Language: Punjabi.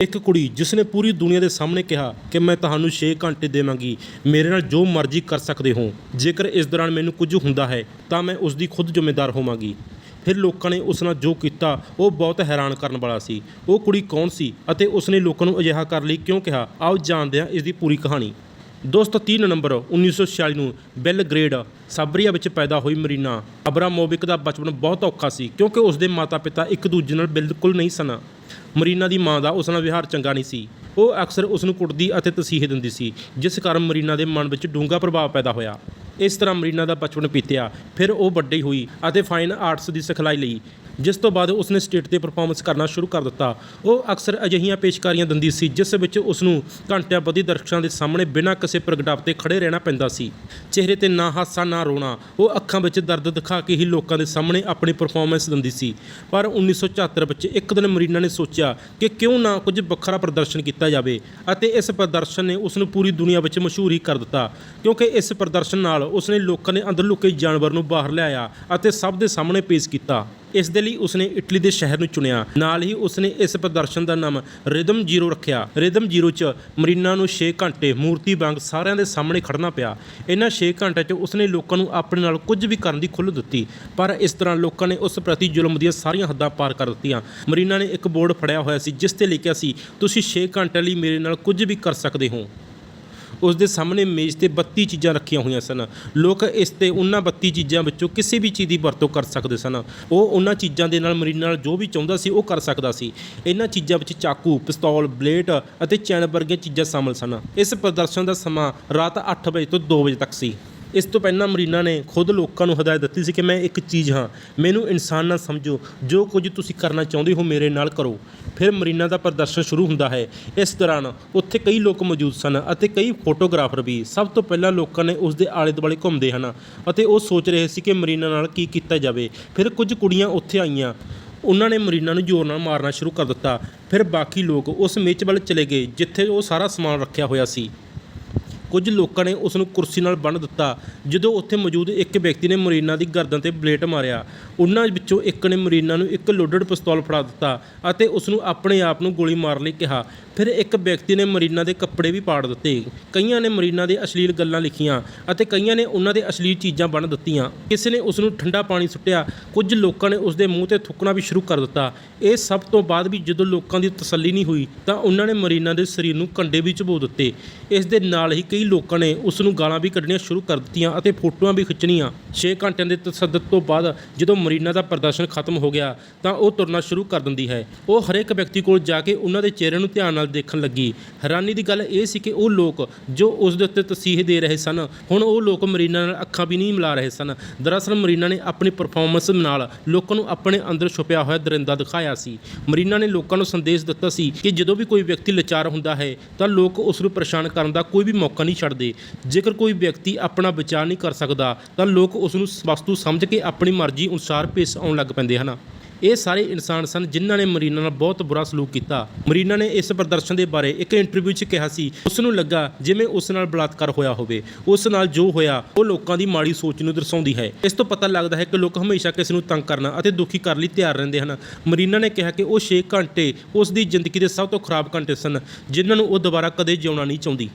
ਇੱਕ ਕੁੜੀ ਜਿਸ ਨੇ ਪੂਰੀ ਦੁਨੀਆ ਦੇ ਸਾਹਮਣੇ ਕਿਹਾ ਕਿ ਮੈਂ ਤੁਹਾਨੂੰ 6 ਘੰਟੇ ਦੇਵਾਂਗੀ, ਮੇਰੇ ਨਾਲ ਜੋ ਮਰਜ਼ੀ ਕਰ ਸਕਦੇ ਹੋ। ਜੇਕਰ ਇਸ ਦੌਰਾਨ ਮੈਨੂੰ ਕੁਝ ਹੁੰਦਾ ਹੈ, ਤਾਂ ਮੈਂ ਉਸ ਦੀ ਖੁਦ ਜ਼ਿੰਮੇਦਾਰ ਹੋਵਾਂਗੀ। ਫਿਰ ਲੋਕਾਂ ਨੇ ਉਸ ਨਾਲ ਜੋ ਕੀਤਾ, ਉਹ ਬਹੁਤ ਹੈਰਾਨ ਕਰਨ ਵਾਲਾ ਸੀ। ਉਹ ਕੁੜੀ ਕੌਣ ਸੀ ਅਤੇ ਉਸ ਨੇ ਲੋਕਾਂ ਨੂੰ ਅਜਿਹਾ ਕਰਨ ਲਈ ਕਿਉਂ ਕਿਹਾ? ਆਓ ਜਾਣਦੇ ਹਾਂ ਇਸ ਦੀ ਪੂਰੀ ਕਹਾਣੀ। ਦੋਸਤੋ 3 ਨਵੰਬਰ 1946 ਨੂੰ ਬੈਲਗ੍ਰੇਡ ਸਾਬਰੀਆ ਵਿੱਚ ਪੈਦਾ ਹੋਈ ਮਰੀਨਾ। ਅਬਰਾਮੋਵਿਕ ਦਾ ਬਚਪਨ ਬਹੁਤ ਔਖਾ ਸੀ, ਕਿਉਂਕਿ ਉਸ ਦੇ ਮਾਤਾ-ਪਿਤਾ ਇੱਕ ਦੂਜੇ ਨਾਲ ਬਿਲਕੁਲ ਨਹੀਂ ਸਨ। ਮਰੀਨਾ ਦੀ ਮਾਂ ਦਾ ਉਸ ਨਾਲ ਵਿਹਾਰ ਚੰਗਾ ਨਹੀਂ ਸੀ। ਉਹ ਅਕਸਰ ਉਸ ਨੂੰ ਕੁੱਟਦੀ ਅਤੇ ਤਸੀਹੇ ਦਿੰਦੀ ਸੀ, ਜਿਸ ਕਾਰਨ ਮਰੀਨਾ ਦੇ ਮਨ ਵਿੱਚ ਡੂੰਘਾ ਪ੍ਰਭਾਵ ਪੈਦਾ ਹੋਇਆ। ਇਸ ਤਰ੍ਹਾਂ ਮਰੀਨਾ ਦਾ ਬਚਪਨ ਬੀਤਿਆ, ਫਿਰ ਉਹ ਵੱਡੀ ਹੋਈ ਅਤੇ ਫਾਈਨ ਆਰਟਸ ਦੀ ਸਿਖਲਾਈ ਲਈ। ਜਿਸ ਤੋਂ ਬਾਅਦ ਉਸਨੇ ਸਟੇਟ ਤੇ ਪਰਫਾਰਮੈਂਸ ਕਰਨਾ ਸ਼ੁਰੂ ਕਰ ਦਿੱਤਾ। ਉਹ ਅਕਸਰ ਅਜਿਹੀਆਂ ਪੇਸ਼ਕਾਰੀਆਂ ਦਿੰਦੀ ਸੀ, ਜਿਸ ਵਿੱਚ ਉਸ ਨੂੰ ਘੰਟਿਆਂ ਬੱਧੀ ਦਰਸ਼ਕਾਂ ਦੇ ਸਾਹਮਣੇ ਬਿਨਾਂ ਕਿਸੇ ਪ੍ਰਗਟਾਵੇ ਤੇ ਖੜੇ ਰਹਿਣਾ ਪੈਂਦਾ ਸੀ। ਚਿਹਰੇ ਤੇ ਨਾ ਹਾਸਾ, ਨਾ ਰੋਣਾ, ਉਹ ਅੱਖਾਂ ਵਿੱਚ ਦਰਦ ਦਿਖਾ ਕੇ ਹੀ ਲੋਕਾਂ ਦੇ ਸਾਹਮਣੇ ਆਪਣੀ ਪਰਫਾਰਮੈਂਸ ਦਿੰਦੀ ਸੀ। ਪਰ 1974 ਵਿੱਚ ਇੱਕ ਦਿਨ ਮਰੀਨਾ ਨੇ ਸੋਚਿਆ ਕਿ ਕਿਉਂ ਨਾ ਕੁਝ ਵੱਖਰਾ ਪ੍ਰਦਰਸ਼ਨ ਕੀਤਾ ਜਾਵੇ ਅਤੇ ਇਸ ਪ੍ਰਦਰਸ਼ਨ ਨੇ ਉਸ ਨੂੰ ਪੂਰੀ ਦੁਨੀਆ ਵਿੱਚ ਮਸ਼ਹੂਰ ਹੀ ਕਰ ਦਿੱਤਾ, ਕਿਉਂਕਿ ਇਸ ਪ੍ਰਦਰਸ਼ਨ ਨਾਲ ਉਸ ਨੇ ਲੋਕਾਂ ਦੇ ਅੰਦਰ ਲੁਕੇ ਜਾਨਵਰ ਨੂੰ ਬਾਹਰ ਲਿਆਇਆ ਅਤੇ ਸਭ ਦੇ ਸਾਹਮਣੇ ਪੇਸ਼ ਕੀਤਾ। ਇਸ ਦੇ ਲਈ ਉਸਨੇ ਇਟਲੀ ਦੇ ਸ਼ਹਿਰ ਨੂੰ ਚੁਣਿਆ। ਨਾਲ ਹੀ ਉਸਨੇ ਇਸ ਪ੍ਰਦਰਸ਼ਨ ਦਾ ਨਾਮ ਰਿਦਮ ਜ਼ੀਰੋ ਰੱਖਿਆ। ਰਿਦਮ ਜ਼ੀਰੋ 'ਚ ਮਰੀਨਾ ਨੂੰ 6 ਘੰਟੇ, ਮੂਰਤੀ ਵਾਂਗ ਸਾਰਿਆਂ ਦੇ ਸਾਹਮਣੇ ਖੜਨਾ ਪਿਆ। ਇਹਨਾਂ 6 ਘੰਟਿਆਂ 'ਚ ਉਸਨੇ ਲੋਕਾਂ ਨੂੰ ਆਪਣੇ ਨਾਲ ਕੁਝ ਵੀ ਕਰਨ ਦੀ ਖੁੱਲ੍ਹ ਦਿੱਤੀ, ਪਰ ਇਸ ਤਰ੍ਹਾਂ ਲੋਕਾਂ ਨੇ ਉਸ ਪ੍ਰਤੀ ਜ਼ੁਲਮ ਦੀਆਂ ਸਾਰੀਆਂ ਹੱਦਾਂ ਪਾਰ ਕਰ ਦਿੱਤੀਆਂ। ਮਰੀਨਾ ਨੇ ਇੱਕ ਬੋਰਡ ਫੜਿਆ ਹੋਇਆ ਸੀ, ਜਿਸ ਤੇ ਲਿਖਿਆ ਸੀ, ਤੁਸੀਂ 6 ਘੰਟਿਆਂ ਲਈ ਮੇਰੇ ਨਾਲ ਕੁਝ ਵੀ ਕਰ ਸਕਦੇ ਹੋ। ਉਸ ਦੇ ਸਾਹਮਣੇ ਮੇਜ਼ ਤੇ 32 ਚੀਜ਼ਾਂ ਰੱਖੀਆਂ ਹੋਈਆਂ ਸਨ। ਲੋਕ ਇਸ ਤੇ ਉਹਨਾਂ 32 ਚੀਜ਼ਾਂ ਵਿੱਚੋਂ ਕਿਸੇ ਵੀ ਚੀਜ਼ ਦੀ ਵਰਤੋਂ ਕਰ ਸਕਦੇ ਸਨ। ਉਹ ਉਹਨਾਂ ਚੀਜ਼ਾਂ ਦੇ ਨਾਲ ਮਰੀਨ ਨਾਲ ਜੋ ਵੀ ਚਾਹੁੰਦਾ ਸੀ ਉਹ ਕਰ ਸਕਦਾ ਸੀ। ਇਹਨਾਂ ਚੀਜ਼ਾਂ ਵਿੱਚ ਚਾਕੂ, ਪਿਸਤੌਲ, ਬਲੇਡ ਅਤੇ ਚੈਨ ਵਰਗੀਆਂ ਚੀਜ਼ਾਂ ਸ਼ਾਮਲ ਸਨ। ਇਸ ਪ੍ਰਦਰਸ਼ਨ ਦਾ ਸਮਾਂ ਰਾਤ 8 ਵਜੇ ਤੋਂ 2 ਵਜੇ ਤੱਕ ਸੀ। ਇਸ ਤੋਂ ਪਹਿਲਾਂ ਮਰੀਨਾ ਨੇ ਖੁਦ ਲੋਕਾਂ ਨੂੰ ਹਦਾਇਤ ਦਿੱਤੀ ਸੀ ਕਿ ਮੈਂ ਇੱਕ ਚੀਜ਼ ਹਾਂ, ਮੈਨੂੰ ਇਨਸਾਨ ਨਾ ਸਮਝੋ, ਜੋ ਕੁਝ ਤੁਸੀਂ ਕਰਨਾ ਚਾਹੁੰਦੇ ਹੋ ਮੇਰੇ ਨਾਲ ਕਰੋ। ਫਿਰ ਮਰੀਨਾ ਦਾ ਪ੍ਰਦਰਸ਼ਨ ਸ਼ੁਰੂ ਹੁੰਦਾ ਹੈ। ਇਸ ਦੌਰਾਨ ਉੱਥੇ ਕਈ ਲੋਕ ਮੌਜੂਦ ਸਨ ਅਤੇ ਕਈ ਫੋਟੋਗ੍ਰਾਫਰ ਵੀ। ਸਭ ਤੋਂ ਪਹਿਲਾਂ ਲੋਕਾਂ ਨੇ ਉਸ ਦੇ ਆਲੇ ਦੁਆਲੇ ਘੁੰਮਦੇ ਹਨ ਅਤੇ ਉਹ ਸੋਚ ਰਹੇ ਸੀ ਕਿ ਮਰੀਨਾ ਨਾਲ ਕੀ ਕੀਤਾ ਜਾਵੇ। ਫਿਰ ਕੁਝ ਕੁੜੀਆਂ ਉੱਥੇ ਆਈਆਂ। ਉਹਨਾਂ ਨੇ ਮਰੀਨਾ ਨੂੰ ਜ਼ੋਰ ਨਾਲ ਮਾਰਨਾ ਸ਼ੁਰੂ ਕਰ ਦਿੱਤਾ। ਫਿਰ ਬਾਕੀ ਲੋਕ ਉਸ ਮੇਚ ਵੱਲ ਚਲੇ ਗਏ, ਜਿੱਥੇ ਉਹ ਸਾਰਾ ਸਮਾਨ ਰੱਖਿਆ ਹੋਇਆ ਸੀ। ਕੁਝ ਲੋਕਾਂ ਨੇ ਉਸ ਨੂੰ ਕੁਰਸੀ ਨਾਲ ਬੰਨ੍ਹ ਦਿੱਤਾ, ਜਦੋਂ ਉੱਥੇ ਮੌਜੂਦ ਇੱਕ ਵਿਅਕਤੀ ਨੇ ਮਰੀਨਾ ਦੀ ਗਰਦਨ ਤੇ ਬਲੇਟ ਮਾਰਿਆ। ਉਹਨਾਂ ਵਿੱਚੋਂ ਇੱਕ ਨੇ ਮਰੀਨਾ ਨੂੰ ਇੱਕ ਲੋਡਡ ਪਿਸਤੌਲ ਫੜਾ ਦਿੱਤਾ ਅਤੇ ਉਸ ਨੂੰ ਆਪਣੇ ਆਪ ਨੂੰ ਗੋਲੀ ਮਾਰਨ ਲਈ ਕਿਹਾ। ਫਿਰ ਇੱਕ ਵਿਅਕਤੀ ਨੇ ਮਰੀਨਾ ਦੇ ਕੱਪੜੇ ਵੀ ਪਾੜ ਦਿੱਤੇ। ਕਈਆਂ ਨੇ ਮਰੀਨਾ ਦੇ ਅਸ਼ਲੀਲ ਗੱਲਾਂ ਲਿਖੀਆਂ ਅਤੇ ਕਈਆਂ ਨੇ ਉਹਨਾਂ ਦੇ ਅਸ਼ਲੀਲ ਚੀਜ਼ਾਂ ਬੰਨ੍ਹ ਦਿੱਤੀਆਂ। ਕਿਸੇ ਨੇ ਉਸ ਨੂੰ ਠੰਡਾ ਪਾਣੀ ਸੁੱਟਿਆ। ਕੁਝ ਲੋਕਾਂ ਨੇ ਉਸ ਦੇ ਮੂੰਹ ਤੇ ਥੁੱਕਣਾ ਵੀ ਸ਼ੁਰੂ ਕਰ ਦਿੱਤਾ। ਇਹ ਸਭ ਤੋਂ ਬਾਅਦ ਵੀ ਜਦੋਂ ਲੋਕਾਂ ਦੀ ਤਸੱਲੀ ਨਹੀਂ ਹੋਈ ਤਾਂ ਉਹਨਾਂ ਨੇ ਮਰੀਨਾ ਦੇ ਸਰੀਰ ਨੂੰ ਕੰਡੇ ਵੀ ਚਬੋ ਦਿੱਤੇ। ਇਸ ਦੇ ਨਾਲ ਹੀ ਕਈ ਕਈ ਲੋਕਾਂ ਨੇ ਉਸ ਨੂੰ ਗਾਲਾਂ ਵੀ ਕੱਢਣੀਆਂ ਸ਼ੁਰੂ ਕਰ ਦਿੱਤੀਆਂ ਅਤੇ ਫੋਟੋਆਂ ਵੀ ਖਿੱਚਣੀਆਂ। 6 ਘੰਟਿਆਂ ਦੇ ਤਸੱਦਦ ਤੋਂ ਬਾਅਦ ਜਦੋਂ ਮਰੀਨਾ ਦਾ ਪ੍ਰਦਰਸ਼ਨ ਖਤਮ ਹੋ ਗਿਆ ਤਾਂ ਉਹ ਤੁਰਨਾ ਸ਼ੁਰੂ ਕਰ ਦਿੰਦੀ ਹੈ। ਉਹ ਹਰੇਕ ਵਿਅਕਤੀ ਕੋਲ ਜਾ ਕੇ ਉਹਨਾਂ ਦੇ ਚਿਹਰੇ ਨੂੰ ਧਿਆਨ ਨਾਲ ਦੇਖਣ ਲੱਗੀ। ਹੈਰਾਨੀ ਦੀ ਗੱਲ ਇਹ ਸੀ ਕਿ ਉਹ ਲੋਕ ਜੋ ਉਸ ਦੇ ਉੱਤੇ ਤਸੀਹੇ ਦੇ ਰਹੇ ਸਨ, ਹੁਣ ਉਹ ਲੋਕ ਮਰੀਨਾ ਨਾਲ ਅੱਖਾਂ ਵੀ ਨਹੀਂ ਮਿਲਾ ਰਹੇ ਸਨ। ਦਰਅਸਲ ਮਰੀਨਾ ਨੇ ਆਪਣੀ ਪਰਫਾਰਮੈਂਸ ਨਾਲ ਲੋਕਾਂ ਨੂੰ ਆਪਣੇ ਅੰਦਰ ਛੁਪਿਆ ਹੋਇਆ ਦਰਿੰਦਾ ਦਿਖਾਇਆ ਸੀ। ਮਰੀਨਾ ਨੇ ਲੋਕਾਂ ਨੂੰ ਸੰਦੇਸ਼ ਦਿੱਤਾ ਸੀ ਕਿ ਜਦੋਂ ਵੀ ਕੋਈ ਵਿਅਕਤੀ ਲਾਚਾਰ ਹੁੰਦਾ ਹੈ ਤਾਂ ਲੋਕ ਉਸ ਨੂੰ ਪਰੇਸ਼ਾਨ ਕਰਨ ਦਾ ਕੋਈ ਵੀ ਮੌਕਾ ਨਹੀਂ ਛੱਡਦੇ। ਜੇਕਰ ਕੋਈ ਵਿਅਕਤੀ ਆਪਣਾ ਵਿਚਾਰ ਨਹੀਂ ਕਰ ਸਕਦਾ, ਤਾਂ ਲੋਕ ਉਸ ਨੂੰ ਵਸਤੂ ਸਮਝ ਕੇ ਆਪਣੀ ਮਰਜ਼ੀ ਅਨੁਸਾਰ ਪੇਸ਼ ਆਉਣ ਲੱਗ ਪੈਂਦੇ ਹਨ। ਇਹ ਸਾਰੇ ਇਨਸਾਨ ਸਨ ਜਿਨ੍ਹਾਂ ਨੇ ਮਰੀਨਾ ਨਾਲ ਬਹੁਤ ਬੁਰਾ ਸਲੂਕ ਕੀਤਾ। ਮਰੀਨਾ ਨੇ ਇਸ ਪ੍ਰਦਰਸ਼ਨ ਦੇ ਬਾਰੇ ਇੱਕ ਇੰਟਰਵਿਊ 'ਚ ਕਿਹਾ ਸੀ ਉਸ ਨੂੰ ਲੱਗਾ ਜਿਵੇਂ ਉਸ ਨਾਲ ਬਲਾਤਕਾਰ ਹੋਇਆ ਹੋਵੇ। ਉਸ ਨਾਲ ਜੋ ਹੋਇਆ, ਉਹ ਲੋਕਾਂ ਦੀ ਮਾੜੀ ਸੋਚ ਨੂੰ ਦਰਸਾਉਂਦੀ ਹੈ। ਇਸ ਤੋਂ ਪਤਾ ਲੱਗਦਾ ਹੈ ਕਿ ਲੋਕ ਹਮੇਸ਼ਾ ਕਿਸੇ ਨੂੰ ਤੰਗ ਕਰਨਾ ਅਤੇ ਦੁਖੀ ਕਰਨ ਲਈ ਤਿਆਰ ਰਹਿੰਦੇ ਹਨ। ਮਰੀਨਾ ਨੇ ਕਿਹਾ ਕਿ ਉਹ 6 ਘੰਟੇ ਉਸ ਦੀ ਜ਼ਿੰਦਗੀ ਦੇ ਸਭ ਤੋਂ ਖਰਾਬ ਘੰਟੇ ਸਨ, ਜਿਨ੍ਹਾਂ ਨੂੰ ਉਹ ਦੁਬਾਰਾ ਕਦੇ ਜਿਉਣਾ ਨਹੀਂ ਚਾਹੁੰਦੀ।